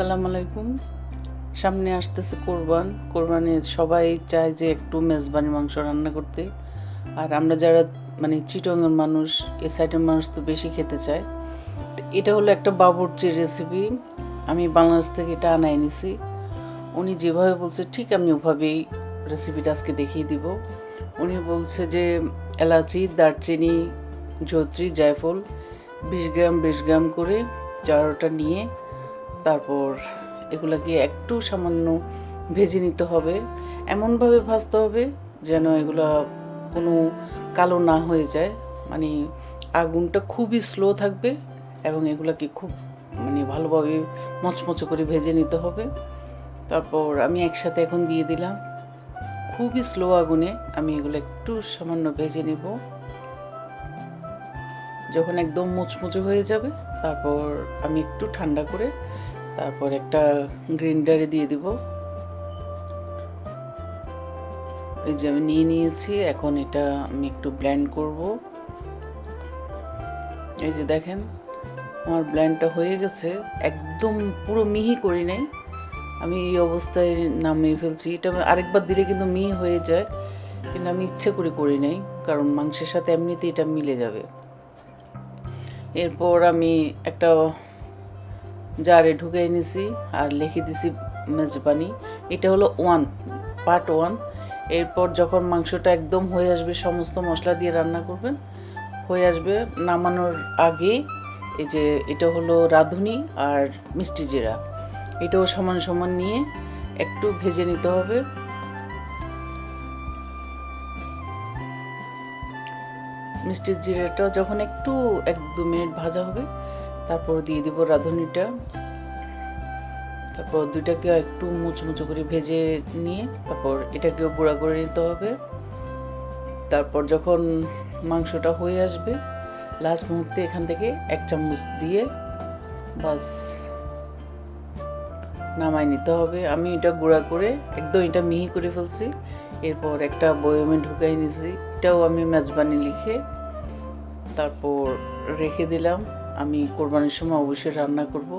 আসসালামু আলাইকুম। সামনে আসতেছে কোরবান। কোরবানি সবাই চায় যে একটু মেজবানি মাংস রান্না করতে। আর আমরা যারা মানে চিটংয়ের মানুষ, এ সাইডের মানুষ তো বেশি খেতে চায়। এটা হলো একটা বাবুর্চির রেসিপি আমি বাংলাদেশ থেকে এটা আনাই নিছি। উনি যেভাবে বলছে, ঠিক আমি ওভাবেই রেসিপিটা আজকে দেখিয়ে দিব। উনি বলছে যে, এলাচি, দারচিনি জত্রি জায়ফল, বিশ গ্রাম বিশ গ্রাম করে চারোটা নিয়ে তারপর এগুলাকে একটু সামান্য ভেজে নিতে হবে। এমনভাবে ভাজতে হবে যেন এগুলা কোনো কালো না হয়ে যায়। মানে আগুনটা খুবই স্লো থাকবে এবং এগুলাকে খুব মানে ভালোভাবে মচমচে করে ভেজে নিতে হবে। তারপর আমি একসাথে এখন দিয়ে দিলাম। খুবই স্লো আগুনে আমি এগুলো একটু সামান্য ভেজে নেব। যখন একদম মুচমুচে হয়ে যাবে, তারপর আমি একটু ঠান্ডা করে তারপর একটা গ্রিন্ডারে দিয়ে দিব। এই যে আমি নিয়ে নিয়েছি, এখন এটা আমি একটু ব্ল্যান্ড করব। এই যে দেখেন, আমার ব্ল্যান্ডটা হয়ে গেছে, একদম পুরো মিহি করি নাই। আমি এই অবস্থায় নামিয়ে ফেলছি। এটা আরেকবার দিলে কিন্তু মিহি হয়ে যায়, কিন্তু আমি ইচ্ছে করে করি নাই, কারণ মাংসের সাথে এমনিতে এটা মিলে যাবে। এরপর আমি একটা জারে ঢুকে নিছি আর লিখে দিছি মেজবানি। এটা হলো ওয়ান পার্ট ওয়ান এরপর যখন মাংসটা একদম হয়ে আসবে, সমস্ত মশলা দিয়ে রান্না করবেন। হয়ে আসবে নামানোর আগে এই যে এটা হলো রাঁধুনি আর মিষ্টি জিরা। এটাও সমান সমান নিয়ে একটু ভেজে নিতে হবে। মিষ্টির জিরাটা যখন একটু এক দু মিনিট ভাজা হবে, তারপর দিয়ে দিব রাঁধুনিটা। তারপর দুইটাকে একটু মুচমুচো করে ভেজে নিয়ে তারপর এটাকেও গুঁড়া করে নিতে হবে। তারপর যখন মাংসটা হয়ে আসবে লাস্ট মুহূর্তে এখান থেকে এক চামচ দিয়ে বাস নামাই নিতে হবে। আমি এটা গুঁড়া করে, একদম এটা মিহি করে ফেলছি। এরপর একটা বই আমি ঢুকাই নিয়েছি এটাও আমি মেজবানি লিখে তারপর রেখে দিলাম। আমি কোরবানির সময় অবশ্যই রান্না করব।